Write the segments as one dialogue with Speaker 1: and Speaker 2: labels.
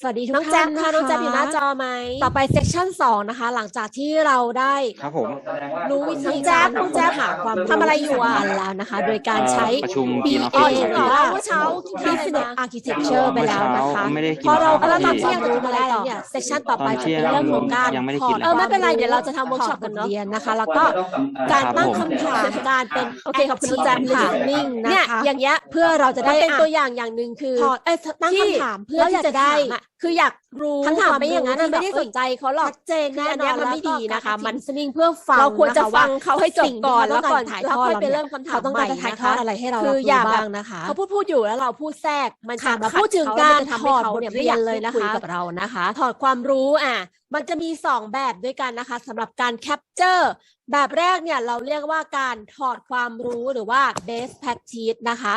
Speaker 1: สวัสดีทุก
Speaker 2: น้องแจ๊
Speaker 1: ท่า
Speaker 2: คนค่ะ
Speaker 1: นะคะ
Speaker 2: น้องแจ๊บอยู่หน้าจอไหม
Speaker 1: ต่อไปเซสชั่นสองนะคะ หลังจากที่เราได้
Speaker 3: ครับผม
Speaker 1: รู้วิธี
Speaker 2: น้องแจ๊
Speaker 1: กา
Speaker 2: บ
Speaker 1: ร
Speaker 2: น้องแจ๊บ
Speaker 1: หาความ
Speaker 2: ทำอะไรอยู่อะ
Speaker 1: กันแล้วนะคะ โดยการใช้
Speaker 3: เอ่อประชุม
Speaker 1: B
Speaker 3: Green
Speaker 1: A
Speaker 3: Office
Speaker 1: หรือว่า
Speaker 2: เมื่อเช้ากินข้าวอะไร
Speaker 1: Business
Speaker 2: มา
Speaker 1: Architecture ไปแล้วนะคะ
Speaker 3: เมื่อเช้าไม่ได้กิน
Speaker 1: พอเรา
Speaker 3: ข้าว
Speaker 1: แล้วตอน
Speaker 3: ที่
Speaker 1: เที่ยงจะทำอะไรต่อเนี่ยเซสชั่นต่อไป
Speaker 3: ตอนเที่
Speaker 1: จะ
Speaker 3: ยง
Speaker 1: เป็นเรื่องของการ
Speaker 3: ยังไม่ได้
Speaker 1: ถ
Speaker 3: กิ
Speaker 1: อนด
Speaker 3: เลย
Speaker 2: เออไม่เป็นไรเดี๋ยวเราจะทำเวิร์กช็อป
Speaker 1: ถ
Speaker 2: กันเนอะ
Speaker 1: บทเรียนนะคะ แล้วก็การตั้งคำถามการเป็น
Speaker 2: โอเคขอบคุณน้องแจ๊บ
Speaker 1: active
Speaker 2: ค่ะ
Speaker 1: listening นะ
Speaker 2: เนี่ย
Speaker 1: คะ
Speaker 2: อย่างเงี้ย
Speaker 1: เพื่อเราจะ
Speaker 2: มั
Speaker 1: ได้
Speaker 2: นเป็น
Speaker 1: อะ
Speaker 2: ตัวอย่างอย่างหนึ่งคือ
Speaker 1: ถอดเอ้ยตั้ง
Speaker 2: ที่
Speaker 1: คำถามเพื่อที่จะได้
Speaker 2: เราอยากถามอะ คืออยากรู้
Speaker 1: คำถามไม่อย่างนั้น
Speaker 2: คว
Speaker 1: อะไม่ได้สนใจเขาหรอก
Speaker 2: ชัดเจนแน่นอนมันไม่ดีนะคะ มัน
Speaker 1: สนิ่งเพื่อฟัง
Speaker 2: เราควรจะ
Speaker 1: น
Speaker 2: ฟังเขาให้จบ
Speaker 1: สิ่ง
Speaker 2: ก่อน
Speaker 1: ที่
Speaker 2: แล้วก่อน
Speaker 1: เขาต้องการถ่าย
Speaker 2: แล้ว
Speaker 1: ทอด
Speaker 2: ค่อยไป
Speaker 1: เราเนี่ย
Speaker 2: เริ่มคำถาม
Speaker 1: เขาต้องการ
Speaker 2: ใหม่
Speaker 1: จะถ่าย
Speaker 2: นะ
Speaker 1: ทอ
Speaker 2: คะ
Speaker 1: ดอะไรให้เรา
Speaker 2: คือ
Speaker 1: รับ
Speaker 2: อย่า
Speaker 1: รู้
Speaker 2: แบบ
Speaker 1: บ้างนะคะ
Speaker 2: เขาพูดพูดอยู่แล้วเราพูดแทรกมัน
Speaker 1: ค่ะ
Speaker 2: จะ
Speaker 1: มาพูดถึง
Speaker 2: ขั
Speaker 1: การ
Speaker 2: มันจะ
Speaker 1: ถ
Speaker 2: ทำให้
Speaker 1: อด
Speaker 2: เขา
Speaker 1: บท
Speaker 2: เนี่ย
Speaker 1: เรี
Speaker 2: ไม่
Speaker 1: ย
Speaker 2: อนยาก
Speaker 1: เลยนะ
Speaker 2: คุย
Speaker 1: คะ
Speaker 2: กับเรานะคะ ถอดความรู้อะมันจะมีสองแบบด้วยกันนะคะสำหรับการแคปเจอร์แบบแรกเนี่ยเราเรียกว่าการถอดความรู้หรือว่า base practice นะคะ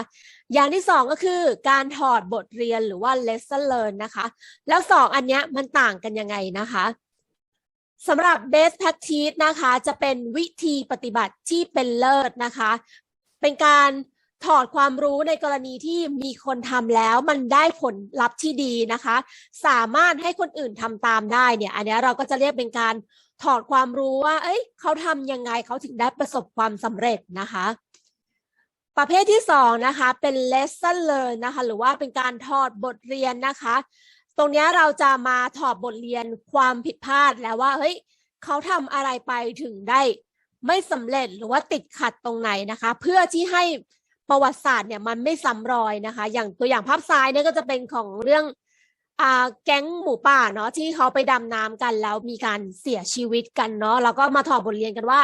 Speaker 2: อย่างที่สองก็คือการถอดบทเรียนหรือว่า lesson learn นะคะ แล้วสองอันเนี้ยมันต่างกันยังไงนะคะสำหรับ best practice นะคะ จะเป็นวิธีปฏิบัติที่เป็นเลิศนะคะ เป็นการ ถอดความรู้ในกรณีที่มีคนทำแล้วมันได้ผลลัพธ์ที่ดีนะคะ สามารถให้คนอื่นทำตามได้เนี่ย อันนี้เราก็จะเรียกเป็นการถอดความรู้ว่า เอ้ย เขาทำยังไงเขาถึงได้ประสบความสำเร็จนะคะ ประเภทที่สองนะคะ เป็น lesson learn นะคะ หรือว่าเป็นการถอดบทเรียนนะคะ ตรงนี้เราจะมาถอดบทเรียนความผิดพลาดแล้วว่า เฮ้ย เขาทำอะไรไปถึงได้ไม่สำเร็จหรือว่าติดขัดตรงไหนนะคะ เพื่อที่ให้ ประวัติศาสตร์เนี่ยมันไม่ซ้ำรอยนะคะ อย่างตัวอย่างภาพซ้ายเนี่ยก็จะเป็นของเรื่องอ่าแก๊งหมูป่าเนาะที่เขาไปดำน้ำกันแล้วมีการเสียชีวิตกันเนาะแล้วก็มาถอดบทเรียนกันว่า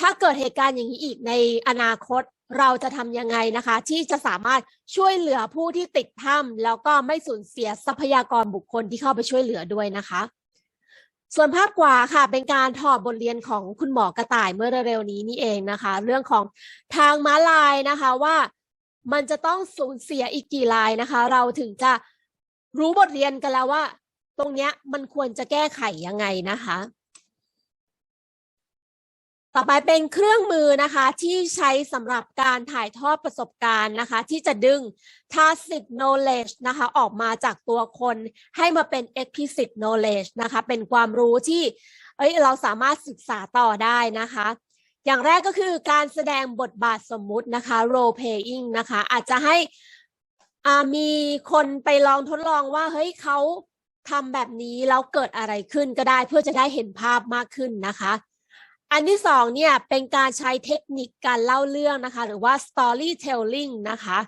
Speaker 2: ถ้าเกิดเหตุการณ์อย่างนี้อีกในอนาคตเราจะทำยังไงนะคะ ที่จะสามารถช่วยเหลือผู้ที่ติดถ้ำแล้วก็ไม่สูญเสียทรัพยากรบุคคลที่เข้าไปช่วยเหลือด้วยนะคะ ส่วนภาพกว่าค่ะเป็นการถอดบทเรียนของคุณหมอกระต่ายเมื่อเร็วๆนี้นี่เองนะคะ เรื่องของทางม้าลายนะคะว่ามันจะต้องสูญเสียอีกกี่ลายนะคะ เราถึงจะรู้บทเรียนกันแล้วว่า ตรงเนี้ยมันควรจะแก้ไขยังไงนะคะ ต่อไปเป็นเครื่องมือนะคะที่ใช้สำหรับการถ่ายทอดประสบการณ์นะคะ ที่จะดึง tacit knowledge นะคะออกมาจากตัวคนให้มาเป็น explicit knowledge นะคะเป็นความรู้ที่เอ้ยเราสามารถศึกษาต่อได้นะคะ อย่างแรกก็คือการแสดงบทบาทสมมุตินะคะ role playing นะคะ อาจจะให้อ่ามีคนไปลองทดลองว่าเฮ้ยเขาทำแบบนี้แล้วเกิดอะไรขึ้นก็ได้เพื่อจะได้เห็นภาพมากขึ้นนะคะ อันที่สองเนี่ยเป็นการใช้เทคนิคการเล่าเรื่องนะคะ หรือว่า storytelling นะคะ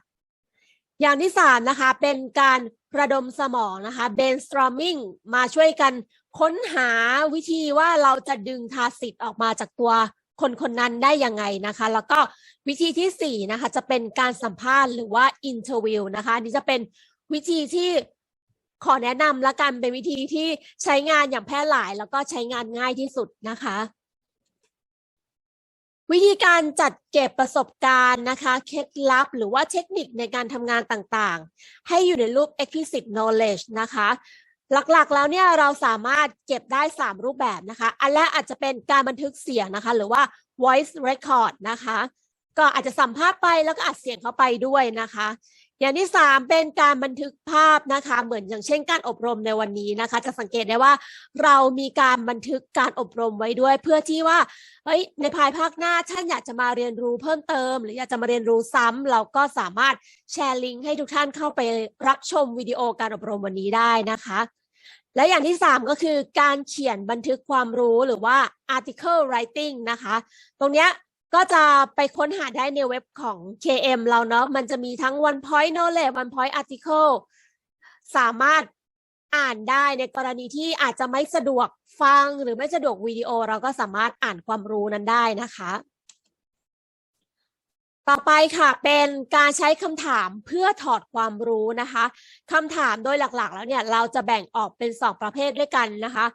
Speaker 2: อย่างที่สามนะคะ เป็นการระดมสมองนะคะ brainstorming มาช่วยกันค้นหาวิธีว่าเราจะดึงทาสิทธิ์ออกมาจากตัวคนคนนั้นได้ยังไงนะคะ แล้วก็วิธีที่สี่นะคะ จะเป็นการสัมภาษณ์หรือว่า interview นะคะนนี้จะเป็นวิธีที่ขอแนะนำละกันเป็นวิธีที่ใช้งานอย่างแพร่หลาย แล้วก็ใช้งานง่ายที่สุดนะคะ วิธีการจัดเก็บประสบการณ์นะคะ เคล็ดลับหรือว่าเทคนิคในการทำงานต่างๆ ให้อยู่ในรูป explicit knowledge นะคะ หลักๆแล้วเนี่ยเราสามารถเก็บได้ 3 รูปแบบนะคะ อันแรกอาจจะเป็นการบันทึกเสียงนะคะ หรือว่า voice record นะคะ ก็อาจจะสัมภาษณ์ไปแล้วก็อัดเสียงเข้าไปด้วยนะคะ อย่างที่สามเป็นการบันทึกภาพนะคะ เหมือนอย่างเช่นการอบรมในวันนี้นะคะ จะสังเกตได้ว่าเรามีการบันทึกการอบรมไว้ด้วย เพื่อที่ว่าเฮ้ยในภายภาคหน้าท่านอยากจะมาเรียนรู้เพิ่มเติม หรืออยากจะมาเรียนรู้ซ้ำเราก็สามารถแชร์ลิงก์ให้ทุกท่านเข้าไปรับชมวิดีโอการอบรมวันนี้ได้นะคะและอย่างที่สามก็คือการเขียนบันทึกความรู้หรือว่า article writing นะคะ ตรงเนี้ย ก็จะไปค้นหาได้ในเว็บของ KM เราเนาะมันจะมีทั้ง one point knowledge one point article สามารถอ่านได้ในกรณีที่อาจจะไม่สะดวกฟังหรือไม่สะดวกวิดีโอเราก็สามารถอ่านความรู้นั้นได้นะคะ ต่อไปค่ะเป็นการใช้คำถามเพื่อถอดความรู้นะคะคำถามโดยหลักๆ แล้วเนี่ยเราจะแบ่งออกเป็นสองประเภทด้วยกันนะคะ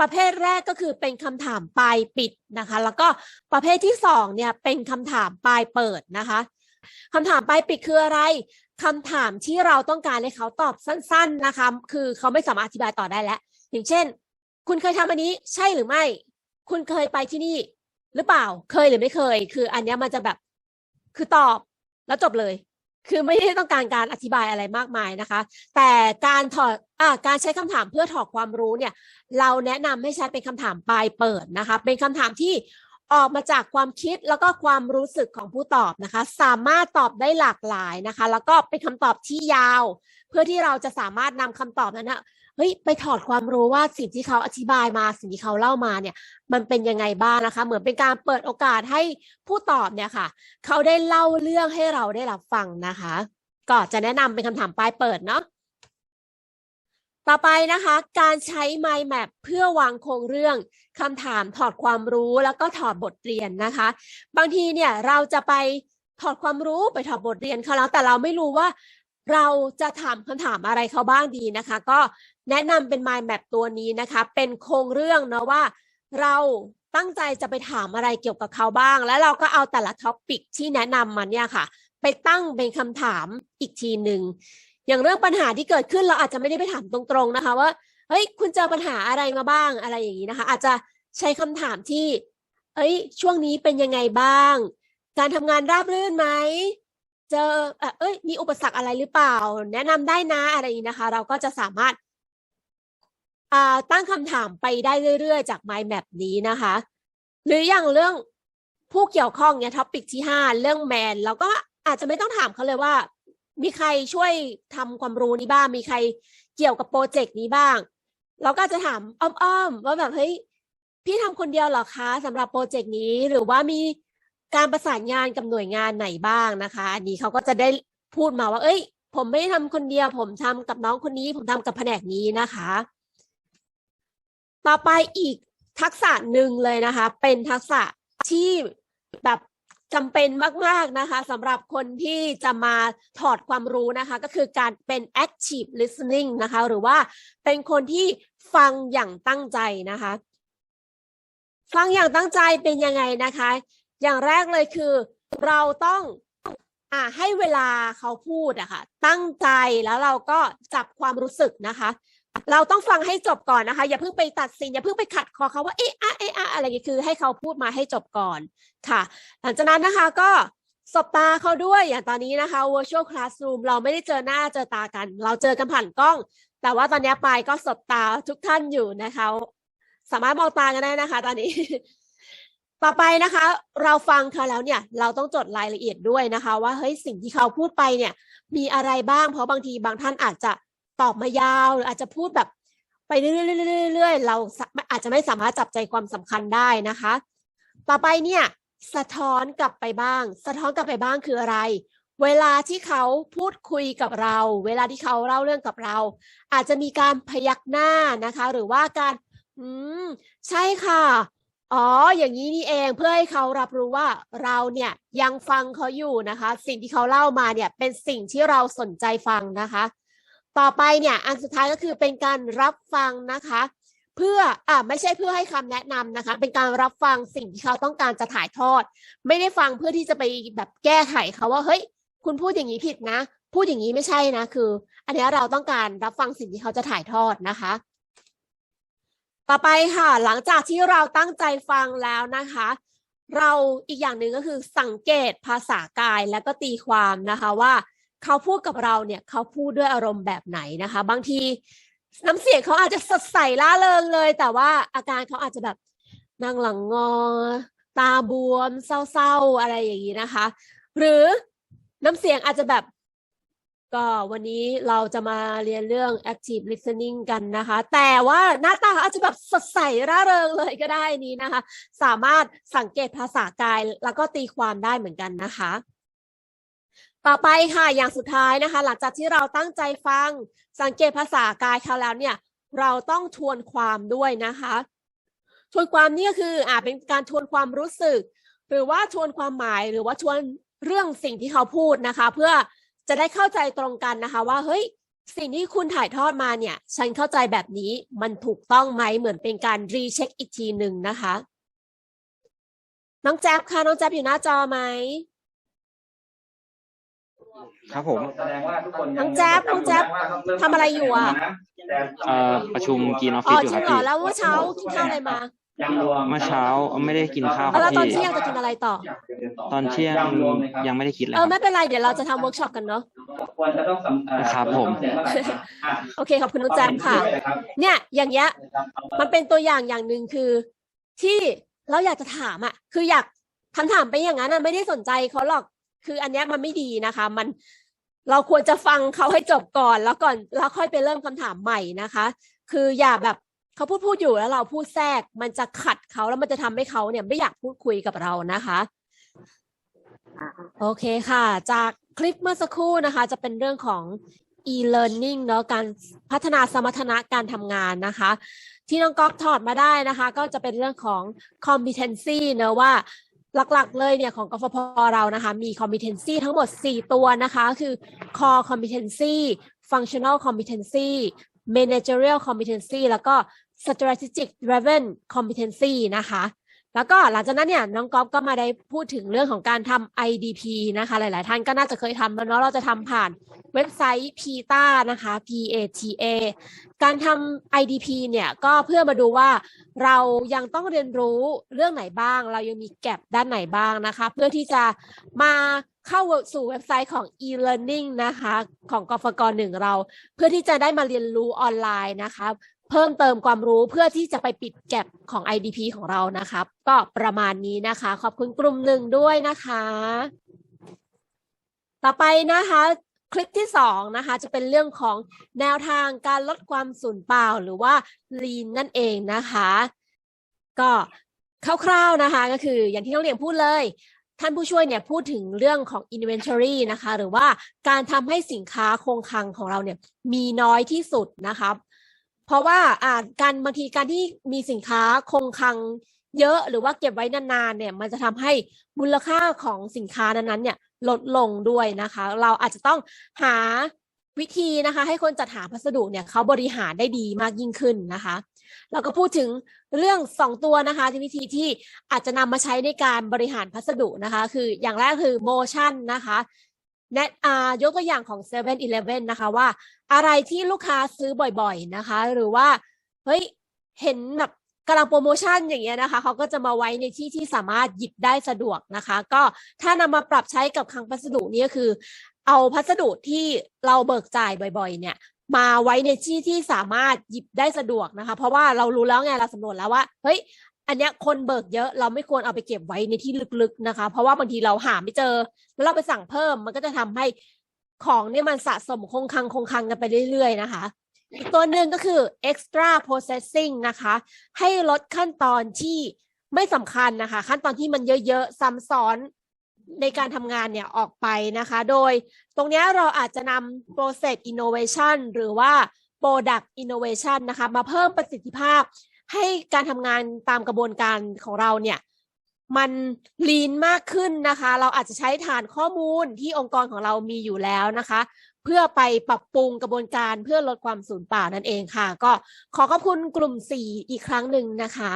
Speaker 2: ประเภทแรกก็คือเป็นคำถามปลายปิดนะคะ แล้วก็ประเภทที่สองเนี่ยเป็นคำถามปลายเปิดนะคะคำถามปลายปิดคืออะไรคำถามที่เราต้องการให้เขาตอบสั้น ๆนะคะ คือเขาไม่สามารถอธิบายต่อได้แล้ว อย่างเช่น คุณเคยทำอันนี้ใช่หรือไม่ คุณเคยไปที่นี่ หรือเปล่า เคยหรือไม่เคย คืออันเนี้ยมันจะแบบ คือตอบแล้วจบเลย คือไม่ได้ต้องการการอธิบายอะไรมากมายนะคะ แต่การถอดอ่าการใช้คำถามเพื่อถอดความรู้เนี่ย เราแนะนำให้ใช้เป็นคำถามปลายเปิดนะคะ เป็นคำถามที่ออกมาจากความคิดแล้วก็ความรู้สึกของผู้ตอบนะคะ สามารถตอบได้หลากหลายนะคะ แล้วก็เป็นคำตอบที่ยาว เพื่อที่เราจะสามารถนำคำตอบนั้นนะ เฮ้ยไปถอดความรู้ว่าสิ่งที่เขาอธิบายมาสิ่งที่เขาเล่ามาเนี่ย มันเป็นยังไงบ้างนะคะ เหมือนเป็นการเปิดโอกาสให้ผู้ตอบเนี่ยค่ะ เขาได้เล่าเรื่องให้เราได้รับฟังนะคะ ก็จะแนะนำเป็นคำถามปลายเปิดเนาะต่อไปนะคะ การใช้ mind map เพื่อวางโครงเรื่องคำถามถอดความรู้แล้วก็ถอดบทเรียนนะคะ บางทีเนี่ยเราจะไปถอดความรู้ไปถอดบทเรียนเขาแล้วแต่เราไม่รู้ว่าเราจะถามคำถามอะไรเขาบ้างดีนะคะ ก็ แนะนำเป็น mind map ตัวนี้นะคะ เป็นโครงเรื่องเนาะว่าเราตั้งใจจะไปถามอะไรเกี่ยวกับเขาบ้าง แล้วเราก็เอาแต่ละท็อปิกที่แนะนำมาเนี่ยค่ะ ไปตั้งเป็นคำถามอีกทีหนึ่งอย่างเรื่องปัญหาที่เกิดขึ้นเราอาจจะไม่ได้ไปถามตรงๆนะคะ ว่าเฮ้ยคุณเจอปัญหาอะไรมาบ้างอะไรอย่างนี้นะคะ อาจจะใช้คำถามที่เอ้ย ช่วงนี้เป็นยังไงบ้าง การทำงานราบรื่นไหมเจอเอ้ยมีอุปสรรคอะไรหรือเปล่า แนะนำได้นะอะไรอย่างนี้นะคะ เราก็จะสามารถ ตั้งคำถามไปได้เรื่อยๆ จาก mind map นี้นะคะ หรืออย่างเรื่องผู้เกี่ยวข้องเนี่ยท็อปิกที่ห้าเรื่องแมนเราก็อาจจะไม่ต้องถามเขาเลยว่า มีใครช่วยทำความรู้นี้บ้าง มีใครเกี่ยวกับโปรเจกต์นี้บ้าง เราก็จะถามอ้อมๆ ว่าแบบเฮ้ยพี่ทำคนเดียวหรอคะสำหรับโปรเจกต์นี้หรือว่ามีการประสานงานกับหน่วยงานไหนบ้างนะคะ อันนี้เขาก็จะได้พูดมาว่า เอ้ย ผมไม่ได้ทำคนเดียว ผมทำกับน้องคนนี้ ผมทำกับแผนกนี้นะคะ ต่อไปอีกทักษะหนึ่งเลยนะคะ เป็นทักษะที่แบบจำเป็นมาก ๆ นะคะสำหรับคนที่จะมาถอดความรู้นะคะ ก็คือการเป็น active listening นะคะ หรือว่าเป็นคนที่ฟังอย่างตั้งใจนะคะ ฟังอย่างตั้งใจเป็นยังไงนะคะ อย่างแรกเลยคือเราต้องอ่าให้เวลาเขาพูดอะค่ะตั้งใจแล้วเราก็จับความรู้สึกนะคะ เราต้องฟังให้จบก่อนนะคะ อย่าเพิ่งไปตัดสิน อย่าเพิ่งไปขัดคอเขาว่าเอ๊ะอะเอ๊ะอะอะไรอย่างนี้คือให้เขาพูดมาให้จบก่อนค่ะ หลังจากนั้นนะคะก็สบตาเขาด้วยอย่างตอนนี้นะคะ virtual classroom เราไม่ได้เจอหน้าเจอตากัน เราเจอกันผ่านกล้อง แต่ว่าตอนนี้ปายก็สบตาทุกท่านอยู่นะคะ สามารถมองตากันได้นะคะ ตอนนี้ ต่อไปนะคะ เราฟังเขาแล้วเนี่ย เราต้องจดรายละเอียดด้วยนะคะ ว่าเฮ้ยสิ่งที่เขาพูดไปเนี่ย มีอะไรบ้างเพราะบางทีบางท่านอาจจะ ตอบมายาวหรืออาจจะพูดแบบไปเรื่อยๆๆๆๆเราอาจจะไม่สามารถจับใจความสำคัญได้นะคะ ต่อไปเนี่ยสะท้อนกลับไปบ้าง สะท้อนกลับไปบ้างคืออะไร เวลาที่เขาพูดคุยกับเรา เวลาที่เขาเล่าเรื่องกับเรา อาจจะมีการพยักหน้านะคะ หรือว่าการ อืม ใช่ค่ะ อ๋อ อย่างนี้นี่เองเพื่อให้เขารับรู้ว่าเราเนี่ยยังฟังเขาอยู่นะคะ สิ่งที่เขาเล่ามาเนี่ยเป็นสิ่งที่เราสนใจฟังนะคะ ต่อไปเนี่ยอันสุดท้ายก็คือเป็นการรับฟังนะคะ เพื่ออ่าไม่ใช่เพื่อให้คำแนะนำนะคะ เป็นการรับฟังสิ่งที่เขาต้องการจะถ่ายทอด ไม่ได้ฟังเพื่อที่จะไปแบบแก้ไขเขาว่าเฮ้ย คุณพูดอย่างนี้ผิดนะ พูดอย่างนี้ไม่ใช่นะคือ อันนี้เราต้องการรับฟังสิ่งที่เขาจะถ่ายทอดนะคะ ต่อไปค่ะ หลังจากที่เราตั้งใจฟังแล้วนะคะเราอีกอย่างหนึ่งก็คือสังเกตภาษากายแล้วก็ตีความนะคะว่า เขาพูดกับเราเนี่ยเขาพูดด้วยอารมณ์แบบไหนนะคะ บางทีน้ำเสียงเขาอาจจะสดใสล่าเริงเลย แต่ว่าอาการเขาอาจจะแบบนั่งหลังงอ ตาบวม เศร้าๆอะไรอย่างนี้นะคะ หรือน้ำเสียงอาจจะแบบก็วันนี้เราจะมาเรียนเรื่อง active listening กันนะคะ แต่ว่าหน้าตาเขาอาจจะแบบสดใสร่าเริงเลยก็ได้นี้นะคะ สามารถสังเกตภาษากายแล้วก็ตีความได้เหมือนกันนะคะ ต่อไปค่ะอย่างสุดท้ายนะคะ หลังจากที่เราตั้งใจฟังสังเกตภาษากายเขาแล้วเนี่ย เราต้องทวนความด้วยนะคะ ทวนความนี่ก็คืออ่าเป็นการทวนความรู้สึก หรือว่าทวนความหมายหรือว่าทวนเรื่องสิ่งที่เขาพูดนะคะ เพื่อจะได้เข้าใจตรงกันนะคะ ว่าเฮ้ยสิ่งที่คุณถ่ายทอดมาเนี่ย ฉันเข้าใจแบบนี้มันถูกต้องไหมเหมือนเป็นการรีเช็คอีกทีหนึ่งนะคะ น้องแจ๊บค่ะน้องแจ๊บอยู่หน้าจอไหม
Speaker 3: ครับผม
Speaker 4: แสดงว่าทุกคน
Speaker 2: น้องแจ๊บน้องแจ๊บทำอะไรอยู่อะ
Speaker 3: เอ่อประชุมกีนออฟ
Speaker 2: อ๋
Speaker 3: ฟิ
Speaker 2: อ
Speaker 3: ศอยู่
Speaker 2: จ
Speaker 3: ค
Speaker 2: ริ
Speaker 3: รับ
Speaker 2: งเหรอ
Speaker 3: พี่
Speaker 2: แล้วเมื่อเช้ากินข้าวอะไรมา
Speaker 3: ยำรวม
Speaker 4: เมื่อเช้าไม่ได้กินข้าว
Speaker 2: แล้วตอน
Speaker 4: พี่
Speaker 2: เที่ยงจะกินอะไรต่อ
Speaker 4: ตอนเที่ยง
Speaker 3: ยำรวมเลยครับ
Speaker 4: ยังไม่ได้คิดเลย
Speaker 2: เอ
Speaker 4: ค
Speaker 2: อ
Speaker 4: รับ
Speaker 2: ไม่เป็นไรเดี๋ยวเราจะทำเวิร์กช็อปกันเนาะ
Speaker 3: ควรจะต้องสำเอ่อ
Speaker 4: ครับผม
Speaker 3: เสียงเท่าไหร่ครับอะ
Speaker 2: โอเคขอบคุณน้องแจ๊คค่ะ
Speaker 3: เอาไป
Speaker 2: เนี่ยอย่างเงี้ย
Speaker 3: ครับ
Speaker 2: มันเป็นตัวอย่างอย่างหนึ่งคือ ที่เราอยากจะถามอะคืออยากคำถามไปอย่างนั้นอะไม่ได้สนใจเขาหรอก คืออันเนี้ยมันไม่ดีนะคะ มันเราควรจะฟังเขาให้จบก่อนแล้วก่อนแล้วค่อยไปเริ่มคำถามใหม่นะคะ คืออย่าแบบเขาพูดพูดอยู่แล้วเราพูดแทรก มันจะขัดเขาแล้วมันจะทำให้เขาเนี่ยไม่อยากพูดคุยกับเรานะคะโอเคค่ะ จากคลิปเมื่อสักครู่นะคะ จะเป็นเรื่องของ e-learning เนาะการพัฒนาสมรรถนะการทำงานนะคะ ที่น้องก๊อกถอดมาได้นะคะ ก็จะเป็นเรื่องของ competency เนอะว่า หลักๆเลยเนี่ยของกฟพเรานะคะมี competency ทั้งหมด 4 ตัวนะคะ คือ core competency functional competency managerial competency แล้วก็ strategic driven competency นะคะ แล้วก็หลังจากนั้นเนี่ยน้องก๊อฟก็มาได้พูดถึงเรื่องของการทำ IDP นะคะ หลาย ๆ ท่านก็น่าจะเคยทำแล้วเนาะเราจะทำผ่านเว็บไซต์ PATA นะคะ PATA การทำ IDP เนี่ยก็เพื่อมาดูว่าเรายังต้องเรียนรู้เรื่องไหนบ้าง เรายังมีแก็บด้านไหนบ้างนะคะ เพื่อที่จะมาเข้าสู่เว็บไซต์ของ e-learning นะคะ ของกฟกหนึ่งเรา เพื่อที่จะได้มาเรียนรู้ออนไลน์นะคะ เพิ่มเติมความรู้เพื่อที่จะไปปิดแก็บของ IDP ของเรานะครับ ก็ประมาณนี้นะคะ ขอบคุณกลุ่มหนึ่งด้วยนะคะ ต่อไปนะคะคลิปที่สองนะคะจะเป็นเรื่องของแนวทางการลดความสูญเปล่าหรือว่า lean นั่นเองนะคะ ก็คร่าวๆนะคะก็คืออย่างที่น้องเหลียงพูดเลย ท่านผู้ช่วยเนี่ยพูดถึงเรื่องของ inventory นะคะ หรือว่าการทำให้สินค้าคงคลังของเราเนี่ยมีน้อยที่สุดนะครับ เพราะว่าอ่าการบางทีการที่มีสินค้าคงคลังเยอะหรือว่าเก็บไว้นานๆเนี่ย มันจะทำให้มูลค่าของสินค้านั้นๆเนี่ยลดลงด้วยนะคะ เราอาจจะต้องหาวิธีนะคะ ให้คนจัดหาพัสดุเนี่ยเขาบริหารได้ดีมากยิ่งขึ้นนะคะ เราก็พูดถึงเรื่องสองตัวนะคะที่วิธีที่อาจจะนำมาใช้ในการบริหารพัสดุนะคะ คืออย่างแรกคือ motion นะคะ แนะอ่ายกตัวอย่างของ7 e เ e ่ e อนะคะว่า อะไรที่ลูกค้าซื้อบ่อยๆนะคะ หรือว่าเฮ้ยเห็นแบบกำลังโปรโมชั่นอย่างเงี้ยนะคะเขาก็จะมาไว้ในที่ที่สามารถหยิบได้สะดวกนะคะ ก็ถ้านำมาปรับใช้กับคลังพัสดุนี่ก็คือ เอาพัสดุที่เราเบิกจ่ายบ่อย ๆ เนี่ย มาไว้ในที่ที่สามารถหยิบได้สะดวกนะคะ เพราะว่าเรารู้แล้วไงเราสำรวจแล้วว่าเฮ้ย อันเนี้ยคนเบิกเยอะเราไม่ควรเอาไปเก็บไว้ในที่ลึกๆนะคะ เพราะว่าบางทีเราหาไม่เจอ แล้วเราไปสั่งเพิ่มมันก็จะทำให้ของเนี่ยมันสะสมคงคังคงคังกันไปเรื่อยๆนะคะอีกตัวหนึ่งก็คือ extra processing นะคะ ให้ลดขั้นตอนที่ไม่สำคัญนะคะ ขั้นตอนที่มันเยอะๆซ้ำซ้อนในการทำงานเนี่ยออกไปนะคะ โดยตรงนี้เราอาจจะนำ process innovation หรือว่า product innovation นะคะ มาเพิ่มประสิทธิภาพ ให้การทำงานตามกระบวนการของเราเนี่ยมันลีนมากขึ้นนะคะ เราอาจจะใช้ฐานข้อมูลที่องค์กรของเรามีอยู่แล้วนะคะ เพื่อไปปรับปรุงกระบวนการเพื่อลดความสูญเปล่านั่นเองค่ะ ก็ขอขอบคุณกลุ่มสี่อีกครั้งหนึ่งนะคะ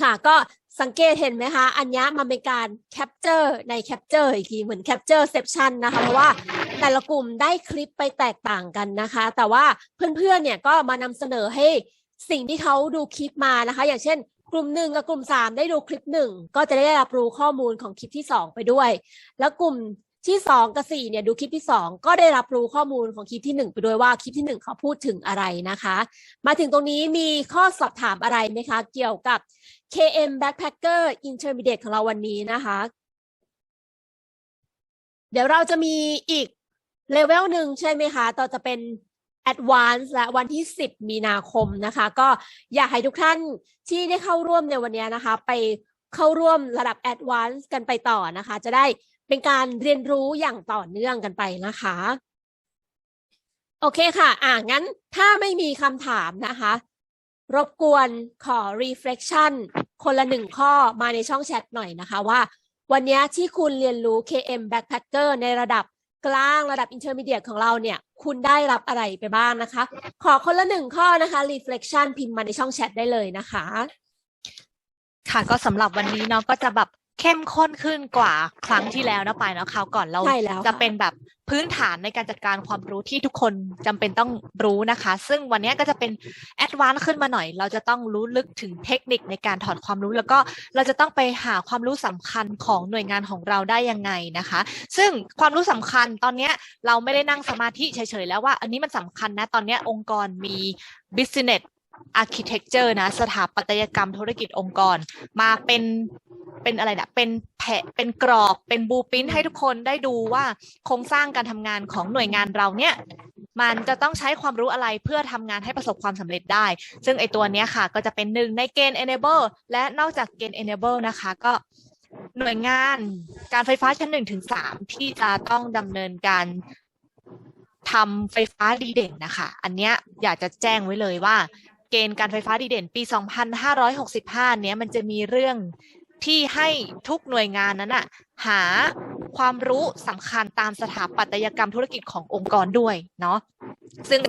Speaker 2: ค่ะก็สังเกตเห็นไหมคะ อันนี้มันเป็นการแคปเจอร์ในแคปเจอร์อีกทีเหมือนแคปเจอร์เซปชันนะคะ เพราะว่าแต่ละกลุ่มได้คลิปไปแตกต่างกันนะคะ แต่ว่าเพื่อนๆเนี่ยก็มานำเสนอให้ สิ่งที่เขาดูคลิปมานะคะ อย่างเช่น กลุ่มหนึ่งกับกลุ่มสามได้ดูคลิปหนึ่งก็จะได้รับรู้ข้อมูลของคลิปที่สองไปด้วย แล้วกลุ่มที่สองกับสี่เนี่ยดูคลิปที่สองก็ได้รับรู้ข้อมูลของคลิปที่หนึ่งไปด้วยว่าคลิปที่หนึ่งเขาพูดถึงอะไรนะคะ มาถึงตรงนี้มีข้อสอบถามอะไรไหมคะ เกี่ยวกับ KM Backpacker Intermediate ของเราวันนี้นะคะ เดี๋ยวเราจะมีอีกเลเวลหนึ่งใช่ไหมคะ ต่อจะเป็น Advance และวันที่ 10 มีนาคมนะคะ ก็อยากให้ทุกท่านที่ได้เข้าร่วมในวันนี้นะคะ ไปเข้าร่วมระดับ Advance กันไปต่อนะคะ จะได้เป็นการเรียนรู้อย่างต่อเนื่องกันไปนะคะ โอเคค่ะ อ่างั้นถ้าไม่มีคำถามนะคะ รบกวนขอ reflection คนละหนึ่งข้อมาในช่องแชทหน่อยนะคะว่า วันนี้ที่คุณเรียนรู้ KM Backpacker ในระดับ กลางระดับ intermediate ของเราเนี่ย คุณได้รับอะไรไปบ้างนะคะ ขอคนละหนึ่งข้อนะคะ reflection พิมพ์มาในช่องแชทได้เลยนะคะ
Speaker 5: ค่ะก็สำหรับวันนี้เนาะก็จะแบบ เข้มข้นขึ้นกว่าครั้งที่แล้วนะไปายเนาะคราวก่อนเรา
Speaker 2: ใช่แล้ว
Speaker 5: จะ
Speaker 2: ค่ะ
Speaker 5: เป็นแบบพื้นฐานในการจัดการความรู้ที่ทุกคนจำเป็นต้องรู้นะคะ ซึ่งวันนี้ก็จะเป็นแอดวานซ์ขึ้นมาหน่อย เราจะต้องรู้ลึกถึงเทคนิคในการถอดความรู้ แล้วก็เราจะต้องไปหาความรู้สำคัญของหน่วยงานของเราได้ยังไงนะคะ ซึ่งความรู้สำคัญตอนเนี้ยเราไม่ได้นั่งสมาธิเฉยๆแล้วว่า อันนี้มันสำคัญนะตอนเนี้ยองค์กรมี business architecture นะ สถาปัตยกรรมธุรกิจองค์กร มาเป็น เป็นอะไรนะเป็นแผะเป็นกรอบเป็นบูปินให้ทุกคนได้ดูว่าโครงสร้างการทำงานของหน่วยงานเราเนี่ยมันจะต้องใช้ความรู้อะไรเพื่อทำงานให้ประสบความสำเร็จได้ ซึ่งไอตัวเนี้ยค่ะ ก็จะเป็นหนึ่งในเกณฑ์ enable และนอกจากเกณฑ์ enable นะคะ ก็หน่วยงานการไฟฟ้าชั้นหนึ่งถึงสามที่จะต้องดำเนินการทำไฟฟ้าดีเด่นนะคะ อันเนี้ยอยากจะแจ้งไว้เลยว่า เกณฑ์การไฟฟ้าดีเด่นปี 2565 เนี้ยมันจะมีเรื่อง ที่ให้ทุกหน่วยงานนั้นอะหาความรู้สำคัญตามสถาปัตยกรรมธุรกิจขององค์กรด้วยเนาะซึ่ง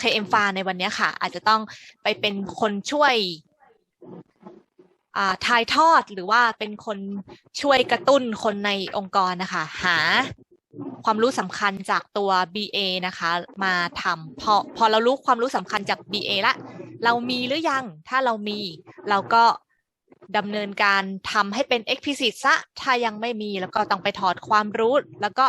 Speaker 5: KM f a ในวันนี้ค่ะ อาจจะต้องไปเป็นคนช่วยอ่าถ่ายทอดหรือว่าเป็นคนช่วยกระตุ้นคนในองค์กรนะคะ หาความรู้สำคัญจากตัว BA นะคะ มาทำพอพอเรารู้ความรู้สำคัญจาก BA ละ เรามีหรือยัง ถ้าเรามี เราก็ ดำเนินการทำให้เป็น explicit ซะถ้ายังไม่มีแล้วก็ต้องไปถอดความรู้ แล้วก็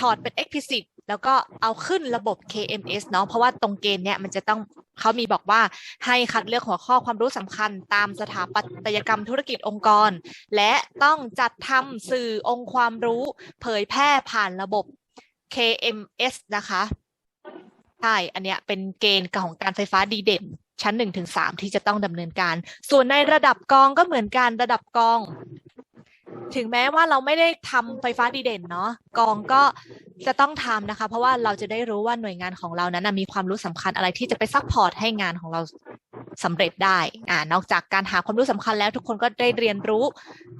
Speaker 5: ถอดเป็น explicit แล้วก็เอาขึ้นระบบ KMS เนาะเพราะว่าตรงเกณฑ์เนี่ยมันจะต้องเขามีบอกว่าให้คัดเลือกหัวข้อความรู้สำคัญตามสถาปัตยกรรมธุรกิจองค์กร และต้องจัดทำสื่อองค์ความรู้เผยแพร่ผ่านระบบ KMS นะคะใช่ อันเนี้ยเป็นเกณฑ์ของการไฟฟ้าดีเด่น ชั้นหนึ่งถึงสามที่จะต้องดำเนินการ ส่วนในระดับกองก็เหมือนกันระดับกอง ถึงแม้ว่าเราไม่ได้ทำไฟฟ้าดีเด่นเนาะกองก็จะต้องทำนะคะ เพราะว่าเราจะได้รู้ว่าหน่วยงานของเรานั้นมีความรู้สำคัญอะไรที่จะไปซัพพอร์ตให้งานของเราสำเร็จได้อ่านอกจากการหาความรู้สำคัญแล้วทุกคนก็ได้เรียนรู้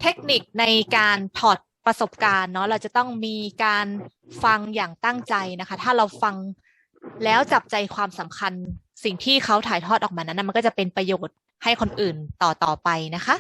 Speaker 5: เทคนิคในการถอดประสบการณ์เนาะเราจะต้องมีการฟังอย่างตั้งใจนะคะ ถ้าเราฟังแล้วจับใจความสำคัญ สิ่งที่เขาถ่ายทอดออกมานั้นมันก็จะเป็นประโยชน์ให้คนอื่นต่อต่อไปนะคะ